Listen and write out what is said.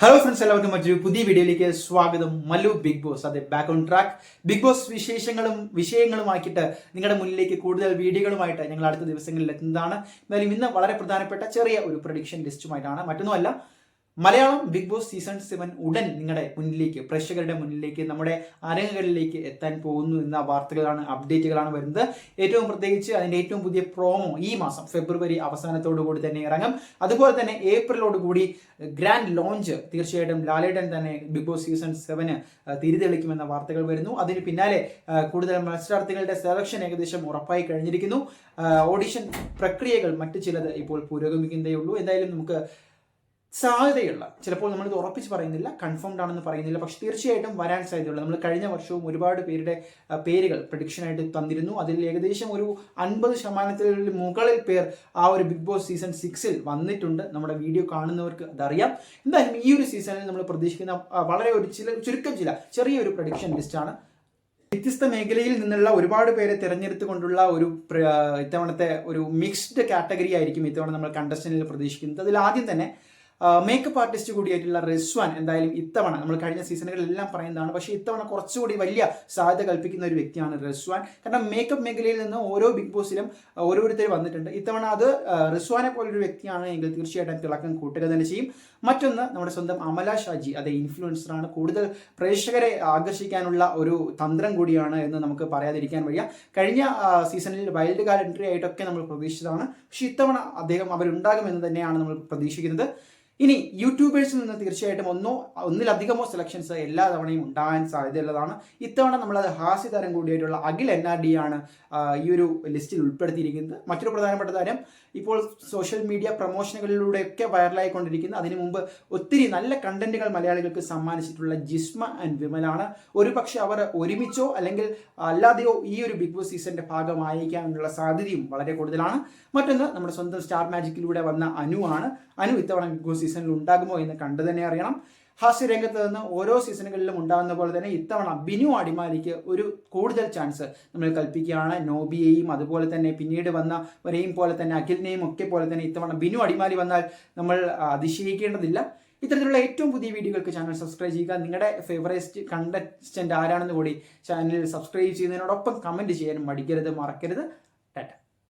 Hello friends എല്ലാവർക്കും മറ്റൊരു പുതിയ വീഡിയോയിലേക്ക് സ്വാഗതം. മല്ലു ബിഗ് ബോസ് അതെ back on track big boss വിശേഷങ്ങളും വിഷയങ്ങളും വിഷയങ്ങളുമാക്കിയിട്ട് നിങ്ങളുടെ മുന്നിലേക്ക് കൂടുതൽ വീഡിയോകളുമായിട്ട് ഞങ്ങൾ അടുത്ത ദിവസങ്ങളിൽ എത്തുന്നതാണ്. എന്നാലും ഇന്ന് വളരെ പ്രധാനപ്പെട്ട ചെറിയ ഒരു പ്രൊഡിക്ഷൻ ലിസ്റ്റുമായിട്ടാണ് മറ്റൊന്നുമല്ല Malayalam big boss season seven ഉടൻ നിങ്ങളുടെ മുന്നിലേക്ക് പ്രേക്ഷകരുടെ മുന്നിലേക്ക് നമ്മുടെ അരങ്ങുകളിലേക്ക് എത്താൻ പോകുന്നു എന്ന വാർത്തകളാണ് അപ്ഡേറ്റുകളാണ് വരുന്നത്. ഏറ്റവും പ്രത്യേകിച്ച് അതിന്റെ ഏറ്റവും പുതിയ പ്രോമോ ഈ മാസം ഫെബ്രുവരി അവസാനത്തോടു കൂടി തന്നെ ഇറങ്ങും. അതുപോലെ തന്നെ ഏപ്രിലോട് കൂടി ഗ്രാൻഡ് ലോഞ്ച് തീർച്ചയായിട്ടും ലാലേട്ടൻ തന്നെ ബിഗ് ബോസ് സീസൺ സെവന് തിരിതെളിക്കുമെന്ന വാർത്തകൾ വരുന്നു. അതിന് പിന്നാലെ കൂടുതൽ മത്സരാർത്ഥികളുടെ സെലക്ഷൻ ഏകദേശം ഉറപ്പായി കഴിഞ്ഞിരിക്കുന്നു. ഓഡിഷൻ പ്രക്രിയകൾ മറ്റു ചിലത് ഇപ്പോൾ പുരോഗമിക്കുന്നതേ ഉള്ളൂ എന്തായാലും നമുക്ക് സാധ്യതയുള്ള ചിലപ്പോൾ നമ്മളിത് ഉറപ്പിച്ച് പറയുന്നില്ല കൺഫേംഡ് ആണെന്ന് പറയുന്നില്ല പക്ഷെ തീർച്ചയായിട്ടും വരാൻ സാധ്യതയുള്ള. നമ്മൾ കഴിഞ്ഞ വർഷവും ഒരുപാട് പേരുടെ പേരുകൾ പ്രഡിക്ഷൻ ആയിട്ട് തന്നിരുന്നു. അതിൽ ഏകദേശം ഒരു അൻപത് ശതമാനത്തിൽ മുകളിൽ പേർ ആ ഒരു ബിഗ് ബോസ് സീസൺ സിക്സിൽ വന്നിട്ടുണ്ട്. നമ്മുടെ വീഡിയോ കാണുന്നവർക്ക് അതറിയാം. എന്തായാലും ഈ ഒരു സീസണിൽ നമ്മൾ പ്രതീക്ഷിക്കുന്ന വളരെ ഒരു ചില ചുരുക്കം ചില ചെറിയൊരു പ്രഡിക്ഷൻ ലിസ്റ്റാണ് വ്യത്യസ്ത മേഖലയിൽ നിന്നുള്ള ഒരുപാട് പേരെ തിരഞ്ഞെടുത്തുകൊണ്ടുള്ള ഒരു ഇത്തവണത്തെ ഒരു മിക്സ്ഡ് കാറ്റഗറി ആയിരിക്കും ഇത്തവണ നമ്മൾ കണ്ടസ്റ്റനിൽ പ്രതീക്ഷിക്കുന്നത്. അതിൽ ആദ്യം തന്നെ മേക്കപ്പ് ആർട്ടിസ്റ്റ് കൂടിയായിട്ടുള്ള റിസ്വാൻ എന്തായാലും ഇത്തവണ നമ്മൾ കഴിഞ്ഞ സീസണുകളിലെല്ലാം പറയുന്നതാണ് പക്ഷേ ഇത്തവണ കുറച്ചുകൂടി വലിയ സാധ്യത കൽപ്പിക്കുന്ന ഒരു വ്യക്തിയാണ് റിസ്വാൻ. കാരണം മേക്കപ്പ് മേഖലയിൽ നിന്ന് ഓരോ ബിഗ് ബോസിലും ഓരോരുത്തർ വന്നിട്ടുണ്ട്. ഇത്തവണ അത് റിസ്വാനെ പോലൊരു വ്യക്തിയാണ് എങ്കിൽ തീർച്ചയായിട്ടും തിളക്കം കൂട്ടുക തന്നെ ചെയ്യും. മറ്റൊന്ന് നമ്മുടെ സ്വന്തം അമല ഷാജി അത് ഇൻഫ്ലുവൻസറാണ് കൂടുതൽ പ്രേക്ഷകരെ ആകർഷിക്കാനുള്ള ഒരു തന്ത്രം കൂടിയാണ് എന്ന് നമുക്ക് പറയാതിരിക്കാൻ വയ്യ. കഴിഞ്ഞ സീസണിൽ വൈൽഡ് കാർഡ് എൻട്രി ആയിട്ടൊക്കെ നമ്മൾ പ്രതീക്ഷിച്ചതാണ്. പക്ഷേ ഇത്തവണ അദ്ദേഹം അവരുണ്ടാകുമെന്ന് തന്നെയാണ് നമ്മൾ പ്രതീക്ഷിക്കുന്നത്. ഇനി യൂട്യൂബേഴ്സിൽ നിന്ന് തീർച്ചയായിട്ടും ഒന്നോ ഒന്നിലധികമോ സെലക്ഷൻസ് എല്ലാ തവണയും ഉണ്ടാകാൻ സാധ്യതയുള്ളതാണ്. ഇത്തവണ നമ്മളത് ഹാസ്യതാരം കൂടിയായിട്ടുള്ള അഖിൽ എൻ ആർ ഡി ആണ് ഈ ഒരു ലിസ്റ്റിൽ ഉൾപ്പെടുത്തിയിരിക്കുന്നത്. മറ്റൊരു പ്രധാനപ്പെട്ട കാര്യം ഇപ്പോൾ സോഷ്യൽ മീഡിയ പ്രൊമോഷനുകളിലൂടെയൊക്കെ വൈറലായിക്കൊണ്ടിരിക്കുന്ന അതിനു മുമ്പ് ഒത്തിരി നല്ല കണ്ടന്റുകൾ മലയാളികൾക്ക് സമ്മാനിച്ചിട്ടുള്ള ജിസ്മ ആൻഡ് വിമലാണ് ഒരു പക്ഷെ അവർ ഒരുമിച്ചോ അല്ലെങ്കിൽ അല്ലാതെയോ ഈ ഒരു ബിഗ് ബോസ് സീസണിന്റെ ഭാഗമായിരിക്കാനുള്ള സാധ്യതയും വളരെ കൂടുതലാണ്. മറ്റൊന്ന് നമ്മുടെ സ്വന്തം സ്റ്റാർ മാജിക്കിലൂടെ വന്ന അനു ആണ്. അനു ഇത്തവണ ബിഗ് ബോസ് സീസണിൽ ഉണ്ടാകുമോ എന്ന് കണ്ടു തന്നെ അറിയണം. ഹാസ്യരംഗത്ത് നിന്ന് ഓരോ സീസണുകളിലും ഉണ്ടാകുന്ന പോലെ തന്നെ ഇത്തവണ ബിനു അടിമാലിക്ക് ഒരു കൂടുതൽ ചാൻസ് നമ്മൾ കൽപ്പിക്കുകയാണ്. നോബിയെയും അതുപോലെ തന്നെ പിന്നീട് വന്ന വരെയും പോലെ തന്നെ അഖിലിനെയും ഒക്കെ പോലെ തന്നെ ഇത്തവണ ബിനു അടിമാലി വന്നാൽ നമ്മൾ അതിശയിക്കേണ്ടതില്ല. ഇത്തരത്തിലുള്ള ഏറ്റവും പുതിയ വീഡിയോകൾക്ക് ചാനൽ സബ്സ്ക്രൈബ് ചെയ്യുക. നിങ്ങളുടെ ഫേവറേറ്റ് കണ്ടസ്റ്റന്റ് ആരാണെന്ന് കൂടി ചാനൽ സബ്സ്ക്രൈബ് ചെയ്യുന്നതിനോടൊപ്പം കമന്റ് ചെയ്യാനും മടിക്കരുത് മറക്കരുത്.